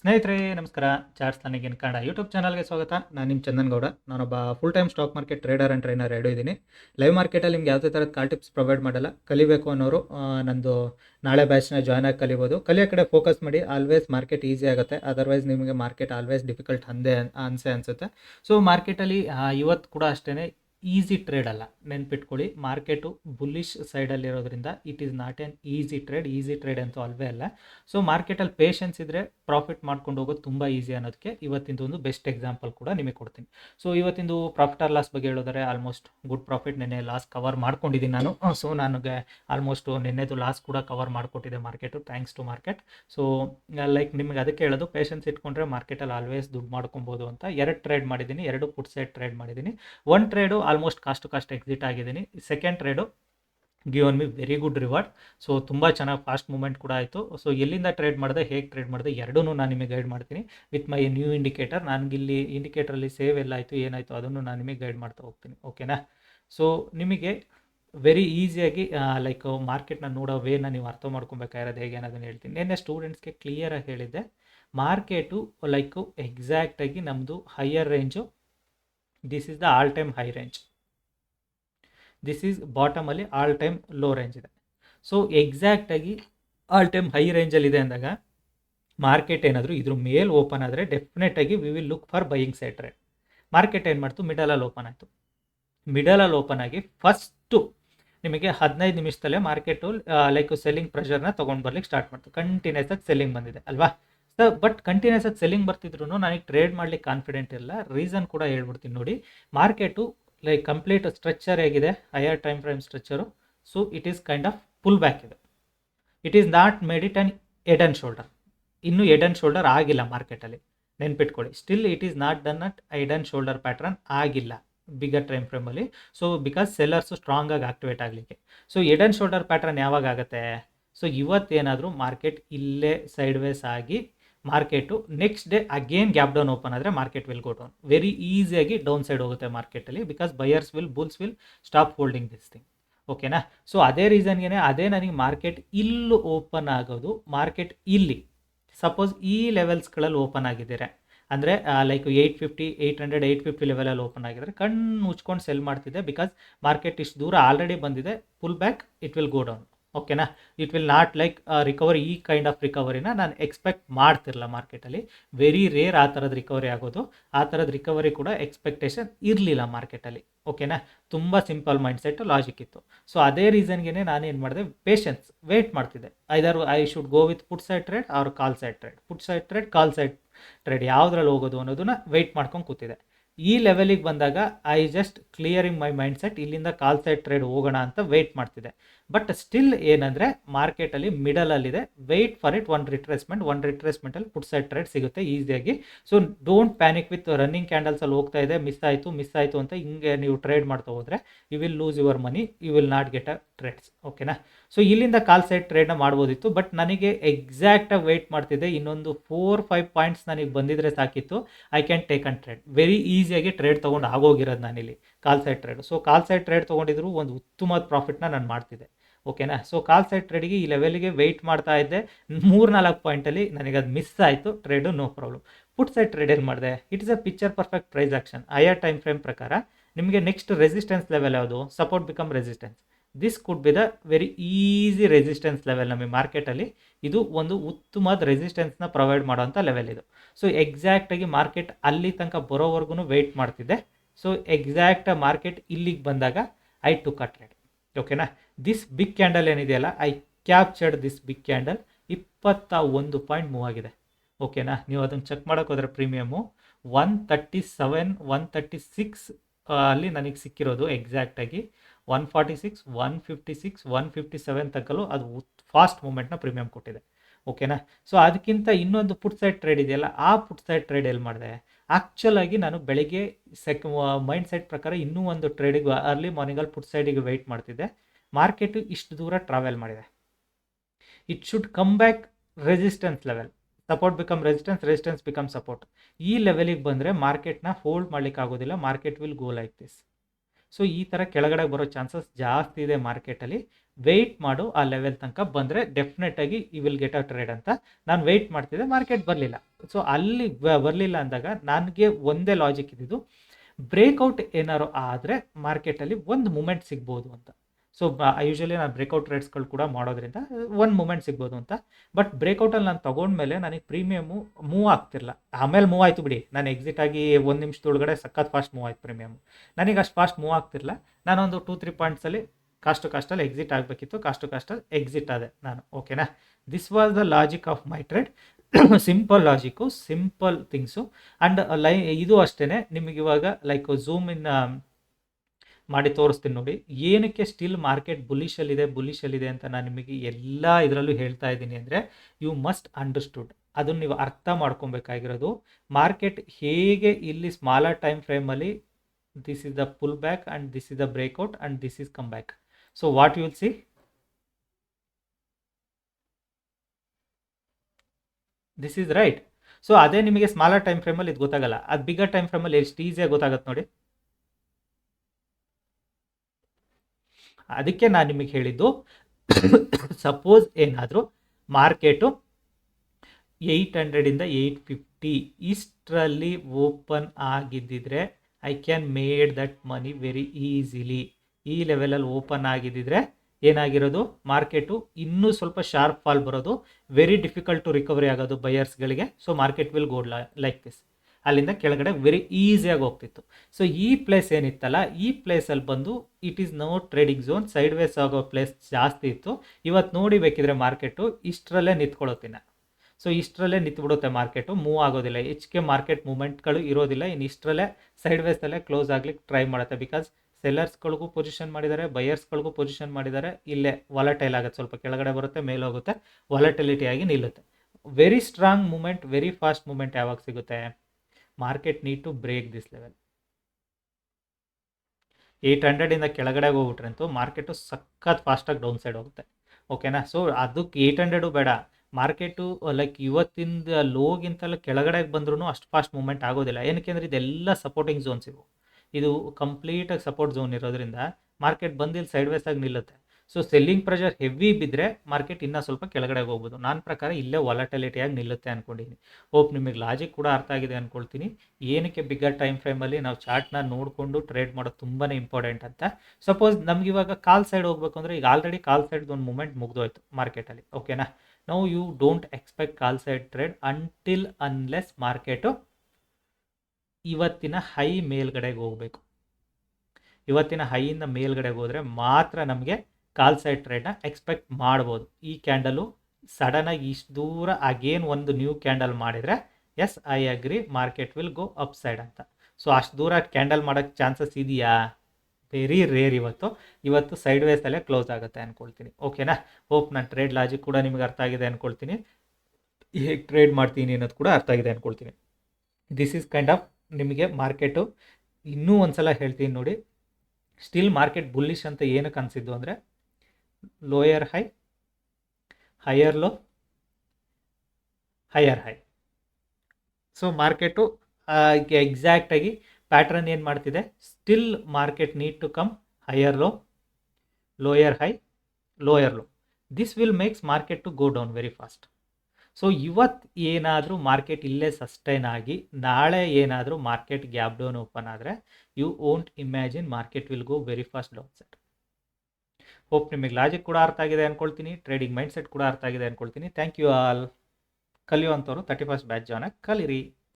ಸ್ನೇಹಿತರೆ, ನಮಸ್ಕಾರ. ಚಾರ್ಟ್ಸ್ ನನಗೇನು ಕನ್ನಡ ಯೂಟ್ಯೂಬ್ ಚಾನಲ್ಗೆ ಸ್ವಾಗತ. ನಾನು ನಿಮ್ಮ ಚಂದನ್ ಗೌಡ ನಾನೊಬ್ಬ full time stock market trader and trainer ಎರಡೂ ಇದ್ದೀನಿ. ಲೈವ್ ಮಾರ್ಕೆಟಲ್ಲಿ ನಿಮ್ಗೆ ಯಾವುದೇ ಥರದ ಕಾಲ್ ಟಿಪ್ಸ್ ಪ್ರೊವೈಡ್ ಮಾಡಲ್ಲ. ಕಲಿಬೇಕು ಅನ್ನೋರು ನಂದು ನಾಳೆ ಬ್ಯಾಚ್ನ ಜಾಯ್ನ್ ಆಗಿ ಕಲಿಬೋದು. ಕಲಿಯೋ ಕಡೆ ಫೋಕಸ್ ಮಾಡಿ ಆಲ್ವೇಸ್ ಮಾರ್ಕೆಟ್ ಈಸಿ ಆಗುತ್ತೆ. ಅದರ್ವೈಸ್ ನಿಮಗೆ ಮಾರ್ಕೆಟ್ ಆಲ್ವೇಸ್ ಡಿಫಿಕಲ್ಟ್ ಅಂದೇ ಅನ್- ಅನ್ಸೆ ಅನಿಸುತ್ತೆ. ಸೊ ಮಾರ್ಕೆಟಲ್ಲಿ ಇವತ್ತು ಕೂಡ ಅಷ್ಟೇ ಈಸಿ ಟ್ರೇಡ್ ಅಲ್ಲ. ನೆನ್ಪಿಟ್ಕೊಳ್ಳಿ market bullish ಸೈಡಲ್ಲಿರೋದ್ರಿಂದ it is not an easy trade easy trade ಅಂತೂ ಅಲ್ವೇ ಅಲ್ಲ. ಸೊ ಮಾರ್ಕೆಟಲ್ಲಿ ಪೇಷನ್ಸ್ ಇದ್ದರೆ ಪ್ರಾಫಿಟ್ ಮಾಡ್ಕೊಂಡು ಹೋಗೋದು ತುಂಬ ಈಸಿ ಅನ್ನೋದಕ್ಕೆ ಇವತ್ತಿಂದು ಒಂದು ಬೆಸ್ಟ್ ಎಕ್ಸಾಂಪಲ್ ಕೂಡ ನಿಮಗೆ ಕೊಡ್ತೀನಿ. ಸೊ ಇವತ್ತಿಂದು ಪ್ರಾಫಿಟ್ ಆರ್ ಲಾಸ್ ಬಗ್ಗೆ ಹೇಳಿದ್ರೆ ಆಲ್ಮೋಸ್ಟ್ ಗುಡ್ ಪ್ರಾಫಿಟ್ ನಿನ್ನೆ ಲಾಸ್ ಕವರ್ ಮಾಡ್ಕೊಂಡಿದ್ದೀನಿ ನಾನು. ಸೊ ನನಗೆ ಆಲ್ಮೋಸ್ಟ್ ನಿನ್ನೆದು ಲಾಸ್ ಕೂಡ ಕವರ್ ಮಾಡಿಕೊಟ್ಟಿದೆ market thanks to market so like ನಿಮಗೆ ಅದಕ್ಕೆ ಹೇಳೋದು ಪೇಷನ್ಸ್ ಇಟ್ಕೊಂಡ್ರೆ ಮಾರ್ಕೆಟಲ್ಲಿ ಆಲ್ವೇಸ್ ದುಡ್ಡು ಮಾಡ್ಕೊಬೋದು ಅಂತ. ಎರಡು ಟ್ರೇಡ್ ಮಾಡಿದ್ದೀನಿ ಎರಡು ಪುಟ್ ಸೈಡ್ ಟ್ರೇಡ್ ಮಾಡಿದ್ದೀನಿ. One trade almost cost to cost exit ಆಗಿದ್ದೀನಿ. Second trade given me very good reward so ತುಂಬ ಚೆನ್ನಾಗಿ ಫಾಸ್ಟ್ ಮೂಮೆಂಟ್ ಕೂಡ ಆಯಿತು. ಸೊ ಎಲ್ಲಿಂದ ಟ್ರೇಡ್ ಮಾಡಿದೆ, ಹೇಗೆ ಟ್ರೇಡ್ ಮಾಡಿದೆ ಎರಡೂ ನಾನು ನಿಮಗೆ ಗೈಡ್ ಮಾಡ್ತೀನಿ. ವಿತ್ ಮೈ ನ್ಯೂ ಇಂಡಿಕೇಟರ್ ನನಗಿಲ್ಲಿ ಇಂಡಿಕೇಟರಲ್ಲಿ ಸೇವ್ ಎಲ್ಲ ಆಯಿತು, ಏನಾಯಿತು, ಅದನ್ನು ನಾನು ನಿಮಗೆ ಗೈಡ್ ಮಾಡ್ತಾ ಹೋಗ್ತೀನಿ. ಓಕೆನಾ ಸೊ ನಿಮಗೆ ವೆರಿ ಈಸಿಯಾಗಿ ಲೈಕ್ ಮಾರ್ಕೆಟ್ನ ನೋಡೋ ವೇನ ನೀವು ಅರ್ಥ ಮಾಡ್ಕೊಬೇಕಾಗಿರೋದು ಹೇಗೆ ಅನ್ನೋದನ್ನು ಹೇಳ್ತೀನಿ. ನಿನ್ನೆ ಸ್ಟೂಡೆಂಟ್ಸ್ಗೆ ಕ್ಲಿಯರಾಗಿ ಹೇಳಿದ್ದೆ ಮಾರ್ಕೆಟು ಲೈಕು ಎಕ್ಸಾಕ್ಟಾಗಿ ನಮ್ಮದು higher range this is the all time high range this is ಬಾಟಮಲ್ಲಿ all time low range ಇದೆ ಸೊ ಎಕ್ಸಾಕ್ಟಾಗಿ ಆಲ್ ಟೈಮ್ ಹೈ ರೇಂಜಲ್ಲಿದೆ ಅಂದಾಗ ಮಾರ್ಕೆಟ್ ಏನಾದರೂ ಇದ್ರ ಮೇಲೆ ಓಪನ್ ಆದರೆ ಡೆಫಿನೆಟಾಗಿ we will look for buying set rate market ಏನು ಮಾಡ್ತು? ಮಿಡಲಲ್ಲಿ ಓಪನ್ ಆಯಿತು. ಮಿಡಲಲ್ಲಿ ಓಪನ್ ಆಗಿ ಫಸ್ಟು ನಿಮಗೆ ಹದಿನೈದು ನಿಮಿಷದಲ್ಲೇ ಮಾರ್ಕೆಟು ಲೈಕ್ ಸೆಲ್ಲಿಂಗ್ ಪ್ರೆಷರ್ನ ತೊಗೊಂಡು ಬರ್ಲಿಕ್ಕೆ ಸ್ಟಾರ್ಟ್ ಮಾಡ್ತು. ಕಂಟಿನ್ಯೂಸ್ ಆಗಿ ಸೆಲ್ಲಿಂಗ್ ಬಂದಿದೆ, ಅಲ್ವಾ? ಸೊ ಬಟ್ ಕಂಟಿನ್ಯೂಸ್ ಆಗಿ ಸೆಲ್ಲಿಂಗ್ ಬರ್ತಿದ್ರು ನನಗೆ ಟ್ರೇಡ್ ಮಾಡ್ಲಿಕ್ಕೆ ಕಾನ್ಫಿಡೆಂಟ್ ಇಲ್ಲ. ರೀಸನ್ ಕೂಡ ಹೇಳ್ಬಿಡ್ತೀನಿ ನೋಡಿ. ಮಾರ್ಕೆಟು ಲೈಕ್ ಕಂಪ್ಲೀಟ್ ಸ್ಟ್ರಕ್ಚರ್ ಹೇಗಿದೆ higher time frame structure so it is kind of pull back ಇದೆ. It is not made it and head and shoulder ಇನ್ನೂ ಎಡ್ ಆ್ಯಂಡ್ ಶೋಲ್ಡರ್ ಆಗಿಲ್ಲ ಮಾರ್ಕೆಟಲ್ಲಿ ನೆನ್ಪಿಟ್ಕೊಳ್ಳಿ. Still it is not done at head and shoulder pattern ಆಗಿಲ್ಲ. Bigger time ಫ್ರೇಮಲ್ಲಿ so because sellers ಸ್ಟ್ರಾಂಗಾಗಿ activate ಆಗಲಿಕ್ಕೆ. So head and shoulder pattern ಯಾವಾಗ ಆಗುತ್ತೆ? ಸೊ ಇವತ್ತೇನಾದರೂ ಮಾರ್ಕೆಟ್ ಇಲ್ಲೇ ಸೈಡ್ ವೇಸ್ ಆಗಿ market. Next day again gap down open ಆದರೆ market will go down very ಈಸಿಯಾಗಿ ಡೌನ್ ಸೈಡ್ ಹೋಗುತ್ತೆ ಮಾರ್ಕೆಟಲ್ಲಿ because buyers will bulls will stop holding this thing ಓಕೆನಾ ಸೊ ಅದೇ ರೀಸನ್ಗೆ ಅದೇ ನನಗೆ ಮಾರ್ಕೆಟ್ ಇಲ್ಲಿ ಓಪನ್ ಆಗೋದು ಮಾರ್ಕೆಟ್ ಇಲ್ಲಿ. ಸಪೋಸ್ ಈ ಲೆವೆಲ್ಸ್ಗಳಲ್ಲಿ ಓಪನ್ ಆಗಿದ್ದೀರಾ. ಅಂದರೆ like eight fifty eight hundred eight fifty ಲೆವೆಲಲ್ಲಿ ಓಪನ್ ಆಗಿದ್ರೆ ಕಣ್ಣು ಮುಚ್ಕೊಂಡು ಸೆಲ್ ಮಾಡ್ತಿದ್ದೆ ಬಿಕಾಸ್ ಮಾರ್ಕೆಟ್ ಇಷ್ಟು ದೂರ ಆಲ್ರೆಡಿ ಬಂದಿದೆ pull back it will go down ಓಕೆನಾ? It will not like recovery ಈ ಕೈಂಡ್ ಆಫ್ ರಿಕವರಿನ ನಾನು ಎಕ್ಸ್ಪೆಕ್ಟ್ ಮಾಡ್ತಿರಲ್ಲ ಮಾರ್ಕೆಟಲ್ಲಿ ವೆರಿ ರೇರ್ ಆ ಥರದ ರಿಕವರಿ ಆಗೋದು. ಆ ಥರದ ರಿಕವರಿ ಕೂಡ ಎಕ್ಸ್ಪೆಕ್ಟೇಷನ್ ಇರಲಿಲ್ಲ ಮಾರ್ಕೆಟಲ್ಲಿ ಓಕೆನಾ? ತುಂಬ ಸಿಂಪಲ್ ಮೈಂಡ್ಸೆಟ್ ಲಾಜಿಕ್ ಇತ್ತು. ಸೊ ಅದೇ ರೀಸನ್ಗೆ ನಾನು ಏನು ಮಾಡಿದೆ? ಪೇಷನ್ಸ್ ವೇಟ್ ಮಾಡ್ತಿದ್ದೆ. Either I should go with put side trade ಅವ್ರ call side trade put side trade call side trade ಯಾವುದ್ರಲ್ಲಿ ಹೋಗೋದು ಅನ್ನೋದನ್ನ ವೆಯ್ಟ್ ಮಾಡ್ಕೊಂಡು ಕೂತಿದೆ ಈ ಲೆವೆಲಿಗೆ ಬಂದಾಗ I just clearing my mindset ಇಲ್ಲಿಂದ ಕಾಲ್ ಸೈಡ್ ಟ್ರೇಡ್ ಹೋಗೋಣ ಅಂತ ವೆಯ್ಟ್ ಮಾಡ್ತಿದೆ ಬಟ್ ಸ್ಟಿಲ್ ಏನಂದರೆ ಮಾರ್ಕೆಟಲ್ಲಿ ಮಿಡಲಲ್ಲಿದೆ wait for it one retracement one ರಿಟ್ರೇಸ್ಮೆಂಟಲ್ಲಿ put side trade ಸಿಗುತ್ತೆ ಈಸಿಯಾಗಿ so don't panic with running ಕ್ಯಾಂಡಲ್ಸಲ್ಲಿ ಹೋಗ್ತಾ ಇದೆ ಮಿಸ್ ಆಯಿತು ಮಿಸ್ ಆಯಿತು ಅಂತ ಹಿಂಗೆ ನೀವು ಟ್ರೇಡ್ ಮಾಡ್ತಾ ಹೋದರೆ you will lose your money you will not get a trades ಓಕೆನಾ ಸೊ ಇಲ್ಲಿಂದ ಕಾಲ್ ಸೈಡ್ ಟ್ರೇಡ್ನ ಮಾಡ್ಬೋದಿತ್ತು ಬಟ್ ನನಗೆ ಎಕ್ಸಾಕ್ಟಾಗಿ ವೆಯ್ಟ್ ಮಾಡ್ತಿದ್ದೆ, ಇನ್ನೊಂದು ಫೋರ್ ಫೈವ್ ಪಾಯಿಂಟ್ಸ್ ನನಗೆ ಬಂದಿದ್ರೆ ಸಾಕಿತ್ತು I can take an trade very ಈಸಿಯಾಗಿ ಟ್ರೇಡ್ ತೊಗೊಂಡು ಆಗೋಗಿರೋದು ನಾನಿಲ್ಲಿ call side trade so call side trade ತೊಗೊಂಡಿದ್ರು ಒಂದು ಉತ್ತಮವಾದ ಪ್ರಾಫಿಟ್ನ ನಾನು ಮಾಡ್ತಿದ್ದೆ ಓಕೆನಾ ಸೊ ಕಾಲ್ ಸೈಡ್ ಟ್ರೇಡಿಗೆ ಈ ಲೆವೆಲ್ಗೆ ವೆಯ್ಟ್ ಮಾಡ್ತಾ ಇದ್ದೆ ಮೂರು ನಾಲ್ಕು ಪಾಯಿಂಟಲ್ಲಿ ನನಗೆ ಅದು ಮಿಸ್ ಆಯಿತು trade no problem put side trade ಏನು ಮಾಡಿದೆ? It is a picture perfect price action ಆಯಾ ಟೈಮ್ ಫ್ರೇಮ್ ಪ್ರಕಾರ. ನಿಮಗೆ ನೆಕ್ಸ್ಟ್ ರೆಸಿಸ್ಟೆನ್ಸ್ ಲೆವೆಲ್ ಯಾವುದು? Support become resistance this could be the very easy resistance level ನಮಗೆ ಮಾರ್ಕೆಟಲ್ಲಿ ಇದು ಒಂದು ಉತ್ತಮವಾದ ರೆಸಿಸ್ಟೆನ್ಸ್ನ ಪ್ರೊವೈಡ್ ಮಾಡೋಂಥ ಲೆವೆಲ್ ಇದು. ಸೊ ಎಕ್ಸಾಕ್ಟಾಗಿ ಮಾರ್ಕೆಟ್ ಅಲ್ಲಿ ತನಕ ಬರೋವರೆಗೂ ವೆಯ್ಟ್ ಮಾಡ್ತಿದ್ದೆ. ಸೊ ಎಕ್ಸಾಕ್ಟ್ ಮಾರ್ಕೆಟ್ ಇಲ್ಲಿಗೆ ಬಂದಾಗ ಐ ಟು ಕಟ್ ರೇಟ್ ಓಕೆನಾ ದಿಸ್ ಬಿಗ್ ಕ್ಯಾಂಡಲ್ ಏನಿದೆಯಲ್ಲ I captured this big candle ಇಪ್ಪತ್ತ ಒಂದು ಪಾಯಿಂಟ್ ಮೂವ್ ಆಗಿದೆ. ಓಕೆನಾ ನೀವು ಅದನ್ನು ಚೆಕ್ ಮಾಡೋಕೆ ಹೋದರೆ premium one thirty seven one thirty six ಅಲ್ಲಿ ನನಗೆ ಸಿಕ್ಕಿರೋದು ಎಕ್ಸಾಕ್ಟಾಗಿ one forty six one fifty six one fifty seven ತಕ್ಕಲು ಅದು ಫಾಸ್ಟ್ ಮೂಮೆಂಟ್ನ ಪ್ರೀಮಿಯಂ ಕೊಟ್ಟಿದೆ. ಓಕೆನಾ ಸೊ ಅದಕ್ಕಿಂತ ಇನ್ನೊಂದು ಪುಟ್ ಸೈಡ್ ಟ್ರೇಡ್ ಇದೆಯಲ್ಲ, ಆ ಪುಟ್ ಸೈಡ್ ಟ್ರೇಡ್ ಎಲ್ಲಿ ಮಾಡಿದೆ? ಆ್ಯಕ್ಚುಲಾಗಿ ನಾನು ಬೆಳಿಗ್ಗೆ ಸೆಕ್ ಮೈಂಡ್ ಸೆಟ್ ಪ್ರಕಾರ ಇನ್ನೂ ಒಂದು ಟ್ರೇಡಿಗೆ ಅರ್ಲಿ ಮಾರ್ನಿಂಗಲ್ಲಿ ಪುಟ್ ಸೈಡಿಗೆ ವೆಯ್ಟ್ ಮಾಡ್ತಿದ್ದೆ. ಮಾರ್ಕೆಟು ಇಷ್ಟು ದೂರ ಟ್ರಾವೆಲ್ ಮಾಡಿದೆ. It should come back resistance level support become resistance resistance become support ಈ ಲೆವೆಲಿಗೆ ಬಂದರೆ ಮಾರ್ಕೆಟ್ನ ಹೋಲ್ಡ್ ಮಾಡ್ಲಿಕ್ಕೆ ಆಗೋದಿಲ್ಲ market will go like this so ಈ ಥರ ಕೆಳಗಡೆ ಬರೋ ಚಾನ್ಸಸ್ ಜಾಸ್ತಿ ಇದೆ ಮಾರ್ಕೆಟಲ್ಲಿ ವೆಯ್ಟ್ ಮಾಡು, ಆ ಲೆವೆಲ್ ತನಕ ಬಂದರೆ ಡೆಫಿನೆಟಾಗಿ ಈ ವಿಲ್ ಗೆಟ್ ಅ ಟ್ರೇಡ್ ಅಂತ ನಾನು ವೆಯ್ಟ್ ಮಾಡ್ತಿದ್ದೆ ಮಾರ್ಕೆಟ್ ಬರಲಿಲ್ಲ. ಸೊ ಅಲ್ಲಿ ಬರಲಿಲ್ಲ ಅಂದಾಗ ನನಗೆ ಒಂದೇ ಲಾಜಿಕ್ ಇದ್ದಿದ್ದು ಬ್ರೇಕ್ಔಟ್ ಏನಾರು ಆದರೆ ಮಾರ್ಕೆಟಲ್ಲಿ ಒಂದು ಮೂಮೆಂಟ್ ಸಿಗ್ಬೋದು ಅಂತ. ಸೊ ಯೂಶಲಿ ನಾನು ಬ್ರೇಕ್ಔಟ್ ರೇಟ್ಸ್ಗಳು ಕೂಡ ಮಾಡೋದ್ರಿಂದ ಒಂದು ಮೂಮೆಂಟ್ ಸಿಗ್ಬೋದು ಅಂತ. ಬಟ್ ಬ್ರೇಕ್ಔಟಲ್ಲಿ ನಾನು ತೊಗೊಂಡ್ಮೇಲೆ ನನಗೆ ಪ್ರೀಮಿಯಮು ಮೂವ್ ಆಗ್ತಿರಲ್ಲ ಆಮೇಲೆ ಮೂವ್ ಆಯಿತು ಬಿಡಿ. ನಾನು ಎಕ್ಸಿಟ್ ಆಗಿ ಒಂದು ನಿಮಿಷದೊಳಗಡೆ ಸಖತ್ ಫಾಸ್ಟ್ ಮೂವ್ ಆಯ್ತು ಪ್ರೀಮಿಯಮ್ ನನಗೆ ಅಷ್ಟು ಫಾಸ್ಟ್ ಮೂವ್ ಆಗ್ತಿರಲ್ಲ ನಾನೊಂದು ಟೂ ತ್ರೀ ಪಾಯಿಂಟ್ಸಲ್ಲಿ ಕಾಸ್ಟು ಕಾಸ್ಟಲ್ಲಿ ಎಕ್ಸಿಟ್ ಆಗಬೇಕಿತ್ತು. ಕಾಸ್ಟು ಕಾಸ್ಟಲ್ಲಿ ಎಕ್ಸಿಟ್ ಆದೆ ನಾನು. ಓಕೆನಾ this was the logic of my trade simple logic simple things and ಲೈ, ಇದು ಅಷ್ಟೇ ನಿಮಗೆ ಇವಾಗ ಲೈಕ್ ಝೂಮ್ ಇನ್ ಮಾಡಿ ತೋರಿಸ್ತೀನಿ ನೋಡಿ. ಏನಕ್ಕೆ ಸ್ಟಿಲ್ ಮಾರ್ಕೆಟ್ ಬುಲಿಷಲ್ಲಿದೆ ಬುಲಿಷಲ್ಲಿದೆ ಅಂತ ನಾನು ನಿಮಗೆ ಎಲ್ಲ ಇದರಲ್ಲೂ ಹೇಳ್ತಾ ಇದ್ದೀನಿ ಅಂದರೆ ಯು ಮಸ್ಟ್ ಅಂಡರ್ಸ್ಟುಡ್ ಅದನ್ನು ನೀವು ಅರ್ಥ ಮಾಡ್ಕೊಬೇಕಾಗಿರೋದು. ಮಾರ್ಕೆಟ್ ಹೇಗೆ ಇಲ್ಲಿ smaller time ಫ್ರೇಮಲ್ಲಿ this is the pull back and this is the breakout and this is come back so what you will see this is right so ಅದೇ ನಿಮಗೆ ಸ್ಮಾಲರ್ ಟೈಮ್ ಫ್ರೇಮಲ್ಲಿ ಇದು ಗೊತ್ತಾಗಲ್ಲ. ಅದು ಬಿಗರ್ ಟೈಮ್ ಫ್ರೇಮಲ್ಲಿ ಎಷ್ಟು ಈಸಿಯಾಗಿ ಗೊತ್ತಾಗತ್ತೆ ನೋಡಿ. ಅದಕ್ಕೆ ನಾನು ನಿಮಗೆ ಹೇಳಿದ್ದು ಸಪೋಸ್ ಏನಾದರೂ ಮಾರ್ಕೆಟು ಏಯ್ಟ್ ಹಂಡ್ರೆಡಿಂದ ಏಯ್ಟ್ ಫಿಫ್ಟಿ ಇಷ್ಟರಲ್ಲಿ open ಆಗಿದ್ದಿದ್ರೆ I can made that money very easily ಈ ಲೆವೆಲಲ್ಲಿ ಓಪನ್ ಆಗಿದ್ದಿದ್ರೆ ಏನಾಗಿರೋದು, ಮಾರ್ಕೆಟು ಇನ್ನೂ ಸ್ವಲ್ಪ ಶಾರ್ಪ್ ಫಾಲ್ ಬರೋದು ವೆರಿ ಡಿಫಿಕಲ್ಟ್ ಟು ರಿಕವರಿ ಆಗೋದು ಬಯರ್ಸ್ಗಳಿಗೆ so market will go like this ಅಲ್ಲಿಂದ ಕೆಳಗಡೆ ವೆರಿ ಈಸಿಯಾಗಿ ಹೋಗ್ತಿತ್ತು. ಸೊ ಈ ಪ್ಲೇಸ್ ಏನಿತ್ತಲ್ಲ, ಈ ಪ್ಲೇಸಲ್ಲಿ ಬಂದು it is no trading zone sideways ಆಗೋ ಪ್ಲೇಸ್ ಜಾಸ್ತಿ ಇತ್ತು. ಇವತ್ತು ನೋಡಿ ಬೇಕಿದ್ರೆ ಮಾರ್ಕೆಟು ಇಷ್ಟರಲ್ಲೇ ನಿಂತ್ಕೊಳ್ಳೋತಿನ ಸೊ ಇಷ್ಟರಲ್ಲೇ ನಿಂತ್ಬಿಡುತ್ತೆ ಮಾರ್ಕೆಟು ಮೂವ್ ಆಗೋದಿಲ್ಲ. ಹೆಚ್ಚಿಗೆ ಮಾರ್ಕೆಟ್ ಮೂಮೆಂಟ್ಗಳು ಇರೋದಿಲ್ಲ. ಇನ್ನು ಇಷ್ಟರಲ್ಲೇ ಸೈಡ್ ವೇಸಲ್ಲೇ ಕ್ಲೋಸ್ ಆಗ್ಲಿಕ್ಕೆ ಟ್ರೈ ಮಾಡುತ್ತೆ. ಬಿಕಾಸ್ ಸೆಲ್ಲರ್ಸ್ಗಳಿಗೂ ಪೊಸಿಷನ್ ಮಾಡಿದ್ದಾರೆ ಬಯರ್ಸ್ಗಳಿಗೂ ಪೊಸಿಷನ್ ಮಾಡಿದ್ದಾರೆ. ಇಲ್ಲೇ ವಾಲಟೈಲ್ ಆಗುತ್ತೆ. ಸ್ವಲ್ಪ ಕೆಳಗಡೆ ಬರುತ್ತೆ ಮೇಲೋಗುತ್ತೆ ವಾಲಟಿಲಿಟಿ ಆಗಿ ನಿಲ್ಲುತ್ತೆ. Very strong movement very fast movement ಯಾವಾಗ ಸಿಗುತ್ತೆ? Market need to break this level. Eight ಹಂಡ್ರೆಡಿಂದ ಕೆಳಗಡೆ ಹೋಗ್ಬಿಟ್ರಂತೂ ಮಾರ್ಕೆಟು ಸಖತ್ ಫಾಸ್ಟಾಗಿ ಡೌನ್ ಸೈಡ್ ಹೋಗುತ್ತೆ. ಓಕೆನಾ? ಸೊ, ಅದಕ್ಕೆ ಏಯ್ಟ್ ಹಂಡ್ರೆಡು ಬೇಡ. ಮಾರ್ಕೆಟು, ಲೈಕ್ ಇವತ್ತಿಂದ ಲೋಗಿಂತಲೂ ಕೆಳಗಡೆಗೆ ಬಂದ್ರೂ ಅಷ್ಟು ಫಾಸ್ಟ್ ಮೂಮೆಂಟ್ ಆಗೋದಿಲ್ಲ. ಏನಕ್ಕೆ ಅಂದರೆ ಇದೆಲ್ಲ ಸಪೋರ್ಟಿಂಗ್ ಝೋನ್ಸ್ ಇವು. ಇದು ಕಂಪ್ಲೀಟಾಗಿ ಸಪೋರ್ಟ್ ಝೋನ್ ಇರೋದ್ರಿಂದ ಮಾರ್ಕೆಟ್ ಬಂದಿಲ್ಲಿ ಸೈಡ್ ವೇಸ್ ಆಗಿ ನಿಲ್ಲುತ್ತೆ. ಸೊ ಸೆಲ್ಲಿಂಗ್ ಪ್ರೆಷರ್ ಹೆವಿ ಬಿದ್ದರೆ ಮಾರ್ಕೆಟ್ ಇನ್ನೂ ಸ್ವಲ್ಪ ಕೆಳಗಡೆ ಹೋಗ್ಬೋದು. ನನ್ನ ಪ್ರಕಾರ ಇಲ್ಲೇ ವಾಲಟಿಲಿಟಿಯಾಗಿ ನಿಲ್ಲುತ್ತೆ ಅಂದ್ಕೊಂಡಿದ್ದೀನಿ ಹೋಪ್ ನಿಮಗೆ ಲಾಜಿಕ್ ಕೂಡ ಅರ್ಥ ಆಗಿದೆ ಅಂದ್ಕೊಳ್ತೀನಿ ಏನಕ್ಕೆ ಬಿಗ್ಗರ್ ಟೈಮ್ ಫ್ರೇಮಲ್ಲಿ ನಾವು ಚಾರ್ಟ್ನ ನೋಡಿಕೊಂಡು ಟ್ರೇಡ್ ಮಾಡೋದು ತುಂಬಾ ಇಂಪಾರ್ಟೆಂಟ್ ಅಂತ. ಸಪೋಸ್ ನಮ್ಗೆ ಇವಾಗ ಕಾಲ್ ಸೈಡ್ ಹೋಗ್ಬೇಕು ಅಂದರೆ ಈಗ ಆಲ್ರೆಡಿ ಕಾಲ್ ಸೈಡ್ದು ಒಂದು ಮೂಮೆಂಟ್ ಮುಗ್ದೋಯ್ತು ಮಾರ್ಕೆಟಲ್ಲಿ ಓಕೆನಾ ನಾವು you don't expect call side trade until unless market ಇವತ್ತಿನ ಹೈ ಮೇಲ್ಗಡೆಗೆ ಹೋಗಬೇಕು. ಇವತ್ತಿನ ಹೈಯಿಂದ ಮೇಲ್ಗಡೆಗೆ ಹೋದರೆ ಮಾತ್ರ ನಮಗೆ ಕಾಲ್ ಸೈಡ್ ಟ್ರೇಡ್ನ ಎಕ್ಸ್ಪೆಕ್ಟ್ ಮಾಡ್ಬೋದು. ಈ ಕ್ಯಾಂಡಲು ಸಡನ್ನಾಗಿ ಇಷ್ಟು ದೂರ ಅಗೇನ್ ಒಂದು ನ್ಯೂ ಕ್ಯಾಂಡಲ್ ಮಾಡಿದರೆ yes, I agree, market will go up side ಅಂತ. ಸೊ, ಅಷ್ಟು ದೂರ ಕ್ಯಾಂಡಲ್ ಮಾಡೋಕ್ಕೆ ಚಾನ್ಸಸ್ ಇದೆಯಾ? ವೆರಿ ರೇರ್ ಇವತ್ತು. ಇವತ್ತು ಸೈಡ್ ವೇಸಲ್ಲೇ ಕ್ಲೋಸ್ ಆಗುತ್ತೆ ಅಂದ್ಕೊಳ್ತೀನಿ ಓಕೆನಾ? ಹೋಪ್ ನಾನು ಟ್ರೇಡ್ ಲಾಜಿಕ್ ಕೂಡ ನಿಮಗೆ ಅರ್ಥ ಆಗಿದೆ ಅಂದ್ಕೊಳ್ತೀನಿ ಹೇಗೆ ಟ್ರೇಡ್ ಮಾಡ್ತೀನಿ ಅನ್ನೋದು ಕೂಡ ಅರ್ಥ ಆಗಿದೆ ಅಂದ್ಕೊಳ್ತೀನಿ ದಿಸ್ ಈಸ್ ಕೈಂಡ್ ಆಫ್ ನಿಮಗೆ ಮಾರ್ಕೆಟು. ಇನ್ನೂ ಒಂದು ಸಲ ಹೇಳ್ತೀನಿ ನೋಡಿ. ಸ್ಟಿಲ್ ಮಾರ್ಕೆಟ್ ಬುಲ್ಲಿಶ್ ಅಂತ ಏನಕ್ಕೆ ಅನಿಸಿದ್ದು ಅಂದರೆ lower high higher low higher high so market ಎಕ್ಸಾಕ್ಟಾಗಿ pattern ಏನು ಮಾಡ್ತಿದೆ? Still market need to come higher low lower high lower low this will makes market to go down very fast so ಇವತ್ತು ಏನಾದರೂ market ಇಲ್ಲೇ sustain ಆಗಿ, ನಾಳೆ ಏನಾದರೂ market gap down open ಆದರೆ you won't imagine market will go very fast down set hope ನಿಮಗೆ logic ಕೂಡ ಅರ್ಥ ಆಗಿದೆ ಅಂದ್ಕೊಳ್ತೀನಿ ಟ್ರೇಡಿಂಗ್ ಮೈಂಡ್ ಸೆಟ್ ಕೂಡ ಅರ್ಥ ಆಗಿದೆ ಅಂದ್ಕೊಳ್ತೀನಿ ಥ್ಯಾಂಕ್ ಯು ಆಲ್ ಕಲಿಯುವಂಥವ್ರು ತರ್ಟಿ ಫಸ್ಟ್ ಬ್ಯಾಚ್ ಜಾಯ್ನಾಗಿ ಕಲಿರಿ.